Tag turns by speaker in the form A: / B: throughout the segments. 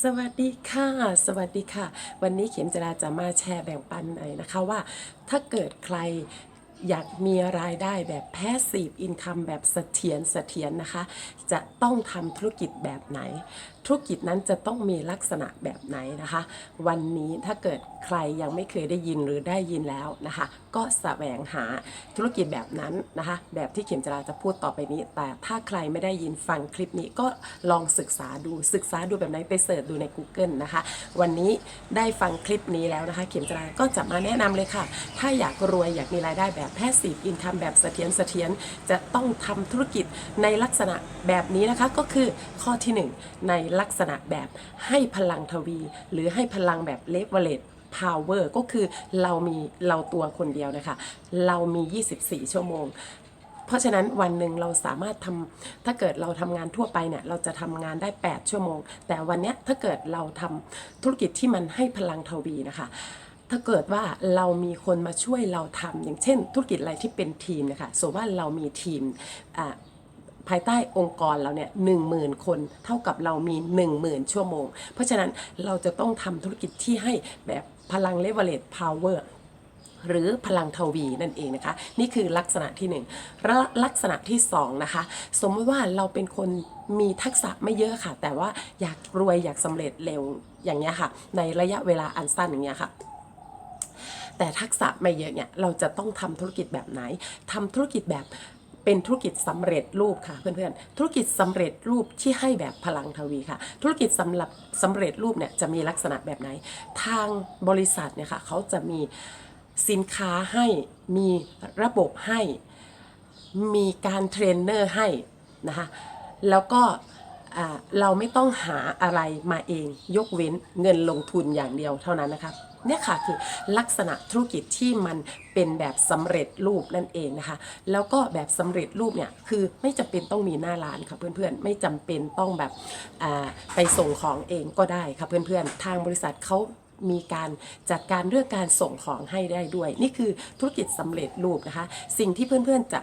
A: สวัสดีค่ะ สวัสดีค่ะ วันนี้เข็มจราจะมาแชร์แบ่งปันหน่อยนะคะว่า ถ้าเกิดใครอยากมีรายได้แบบแพสซีฟอินคัมแบบเสถียรเสถียรนะคะ จะต้องทำธุรกิจแบบไหน ธุรกิจนั้นจะต้องมีลักษณะแบบไหนนะคะ วันนี้ถ้าเกิดใครยังไม่เคยได้ยินหรือได้ยินแล้วนะคะ ก็แสวงหาธุรกิจแบบนั้นนะคะ แบบที่เข็มจราจะพูดต่อไปนี้ แต่ถ้าใครไม่ได้ยินฟังคลิปนี้ก็ลองศึกษาดูศึกษาดูแบบไหนไปเสิร์ชดูใน Google นะคะ วันนี้ได้ฟังคลิปนี้แล้วนะคะ เข็มจราก็จะมาแนะนำเลยค่ะ ถ้าอยากรวยอยากมีรายได้แบบแพสซีฟอินคัมแบบเสถียรเสถียรจะต้องทำธุรกิจในลักษณะแบบนี้นะคะก็คือข้อที่หนึ่งในลักษณะแบบให้พลังทวี หรือให้พลังแบบเลเวลเลต power ก็คือเรามีเราตัวคนเดียวนะคะ เรามี 24 ชั่วโมง เพราะฉะนั้นวันหนึ่งเราสามารถทำถ้าเกิดเราทำงานทั่วไปเนี่ยเราจะทำงานได้ 8 ชั่วโมง แต่วันนี้ถ้าเกิดเราทำธุรกิจที่มันให้พลังทวีนะคะถ้าเกิดว่าเรามีคนมาช่วยเราทำอย่างเช่น ธุรกิจอะไรที่เป็นทีมนะคะสมมติว่าเรามีทีม ภายใต้องค์กรเราเนี่ยหนึ่งหมื่นคนเท่ากับเรามี 1 0,000 ชั่วโมง เพราะฉะนั้นเราจะต้องทำธุรกิจที่ให้แบบพลังเลเวลเลตพาวเวอร์หรือพลังทวีนั่นเองนะคะ นี่คือลักษณะที่1นึ่งและลักษณะที่ 2 นะคะ สมมติว่าเราเป็นคนมีทักษะไม่เยอะค่ะ แต่ว่าอยากรวยอยากสำเร็จเร็วอย่างเงี้ยค่ะ ในระยะเวลาอันสั้นอย่างเงี้ยค่ะแต่ทักษะไม่เยอะเนี่ยเราจะต้องทำธุรกิจแบบไหนทำธุรกิจแบบ เป็นธุรกิจสำเร็จรูปค่ะเพื่อนๆ ธุรกิจสำเร็จรูปที่ให้แบบพลังทวีค่ะ ธุรกิจสำหรับสำเร็จรูปเนี่ยจะมีลักษณะแบบไหน ทางบริษัทเนี่ยค่ะเขาจะมีสินค้าให้มีระบบให้มีการเทรนเนอร์ให้นะคะแล้วก็เราไม่ต้องหาอะไรมาเองยกเว้นเงินลงทุนอย่างเดียวเท่านั้นนะคะ เนี่ยค่ะคือลักษณะธุรกิจที่มันเป็นแบบสำเร็จรูปนั่นเองนะคะ แล้วก็แบบสำเร็จรูปเนี่ยคือไม่จำเป็นต้องมีหน้าร้านค่ะเพื่อนๆ ไม่จำเป็นต้องแบบไปส่งของเองก็ได้ค่ะเพื่อนๆ ทางบริษัทเขามีการจัดการเรื่องการส่งของให้ได้ด้วย นี่คือธุรกิจสำเร็จรูปนะคะ สิ่งที่เพื่อนๆจะ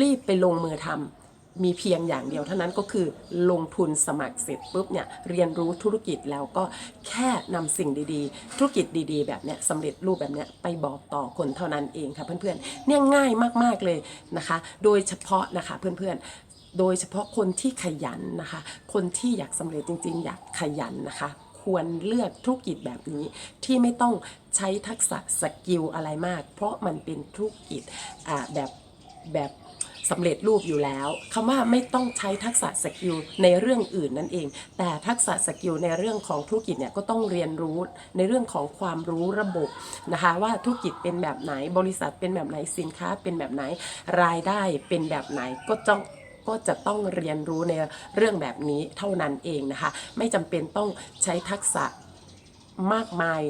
A: รีบไปลงมือทำ มีเพียงอย่างเดียวเท่านั้นก็คือลงทุนสมัครเสร็จปุ๊บเนี่ยเรียนรู้ธุรกิจแล้วก็แค่นำสิ่งดีๆ ธุรกิจดีๆ แบบเนี้ยสำเร็จรูปแบบเนี้ยไปบอกต่อคนเท่านั้นเองค่ะเพื่อนๆเนี่ยง่ายมากๆเลยนะคะ โดยเฉพาะนะคะเพื่อนๆโดยเฉพาะคนที่ขยันนะคะ คนที่อยากสำเร็จจริง ๆ อยากขยันนะคะ ควรเลือกธุรกิจแบบนี้ที่ไม่ต้องใช้ทักษะสกิลอะไรมาก เพราะมันเป็นธุรกิจแบบแบบ สำเร็จรูปอยู่แล้วคำว่าไม่ต้องใช้ทักษะสกิลในเรื่องอื่นนั่นเอง แต่ทักษะสกิลในเรื่องของธุรกิจเนี่ยก็ต้องเรียนรู้ในเรื่องของความรู้ระบบนะคะว่าธุรกิจเป็นแบบไหนบริษัทเป็นแบบไหนสินค้าเป็นแบบไหนรายได้เป็นแบบไหนก็ต้องก็จะต้องเรียนรู้ในเรื่องแบบนี้เท่านั้นเองนะคะ ไม่จำเป็นต้องใช้ทักษะมากมาย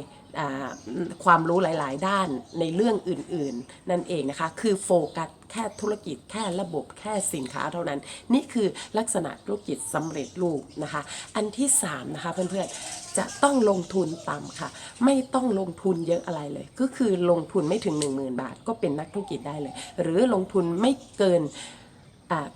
A: ความรู้หลาย ๆ ด้านในเรื่องอื่น ๆ นั่นเองนะคะ คือโฟกัสแค่ธุรกิจแค่ระบบแค่สินค้าเท่านั้น นี่คือลักษณะธุรกิจสำเร็จรูปนะคะ อันที่3นะคะเพื่อนๆจะต้องลงทุนต่ำค่ะ ไม่ต้องลงทุนเยอะอะไรเลย ก็คือลงทุนไม่ถึง 10,000 บาท ก็เป็นนักธุรกิจได้เลย หรือลงทุนไม่เกิน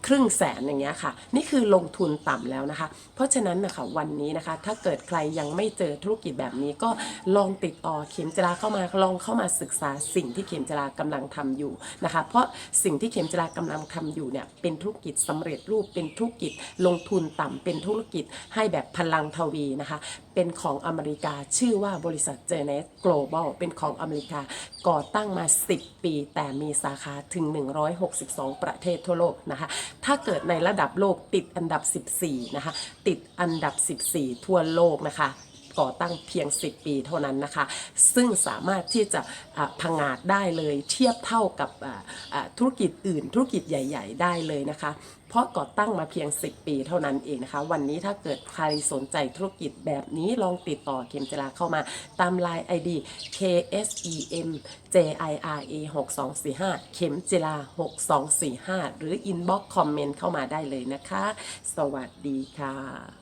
A: ครึ่งแสนอย่างเงี้ยค่ะ นี่คือลงทุนต่ำแล้วนะคะ เพราะฉะนั้นนะคะวันนี้นะคะ ถ้าเกิดใครยังไม่เจอธุรกิจแบบนี้ก็ลองติดต่อเข็มจราเข้ามาลองเข้ามาศึกษาสิ่งที่เข็มจรากำลังทำอยู่นะคะ เพราะสิ่งที่เข็มจรากำลังทำอยู่เนี่ยเป็นธุรกิจสำเร็จรูปเป็นธุรกิจลงทุนต่ำเป็นธุรกิจให้แบบพลังทวีนะคะ เป็นของอเมริกาชื่อว่าบริษัทเจเนส global เป็นของอเมริกาก่อตั้งมา 10 ปี แต่มีสาขาถึง 162 ประเทศทั่วโลกนะคะถ้าเกิดในระดับโลกติดอันดับ 14 นะคะ ติดอันดับ 14 ทั่วโลกนะคะก่อตั้งเพียง 10 ปีเท่านั้นนะคะ ซึ่งสามารถที่จะอ่าพังาดได้เลย เทียบเท่ากับธุรกิจอื่น ธุรกิจใหญ่ ๆ ได้เลยนะคะ เพราะก่อตั้งมาเพียง 10 ปีเท่านั้นเองนะคะ วันนี้ถ้าเกิดใครสนใจธุรกิจแบบนี้ลองติดต่อเข็มจราเข้ามาตามไลน์ ID KSEM JIRA 6245 เข็มจิรา6245 หรือ inbox คอมเมนต์เข้ามาได้เลยนะคะ สวัสดีค่ะ